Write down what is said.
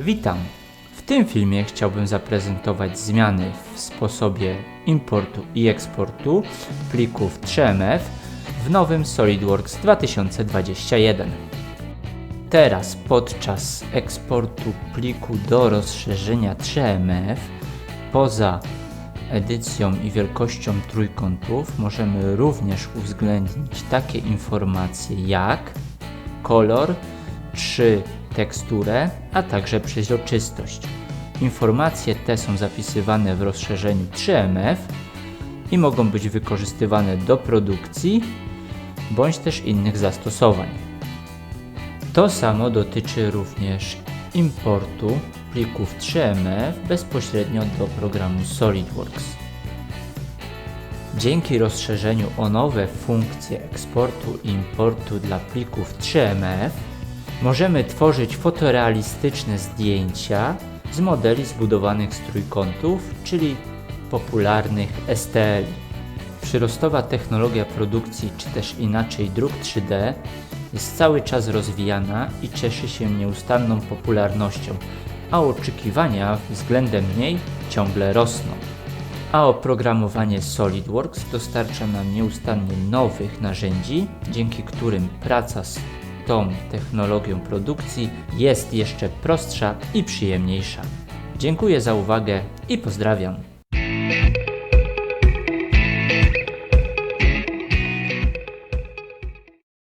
Witam! W tym filmie chciałbym zaprezentować zmiany w sposobie importu i eksportu plików 3MF w nowym SolidWorks 2021. Teraz podczas eksportu pliku do rozszerzenia 3MF poza edycją i wielkością trójkątów możemy również uwzględnić takie informacje jak kolor czy teksturę, a także przeźroczystość. Informacje te są zapisywane w rozszerzeniu 3MF i mogą być wykorzystywane do produkcji bądź też innych zastosowań. To samo dotyczy również importu plików 3MF bezpośrednio do programu SolidWorks. Dzięki rozszerzeniu o nowe funkcje eksportu i importu dla plików 3MF możemy tworzyć fotorealistyczne zdjęcia z modeli zbudowanych z trójkątów, czyli popularnych STL. Przyrostowa technologia produkcji, czy też inaczej druk 3D, jest cały czas rozwijana i cieszy się nieustanną popularnością, a oczekiwania względem niej ciągle rosną. A oprogramowanie SolidWorks dostarcza nam nieustannie nowych narzędzi, dzięki którym praca z tą technologią produkcji jest jeszcze prostsza i przyjemniejsza. Dziękuję za uwagę i pozdrawiam.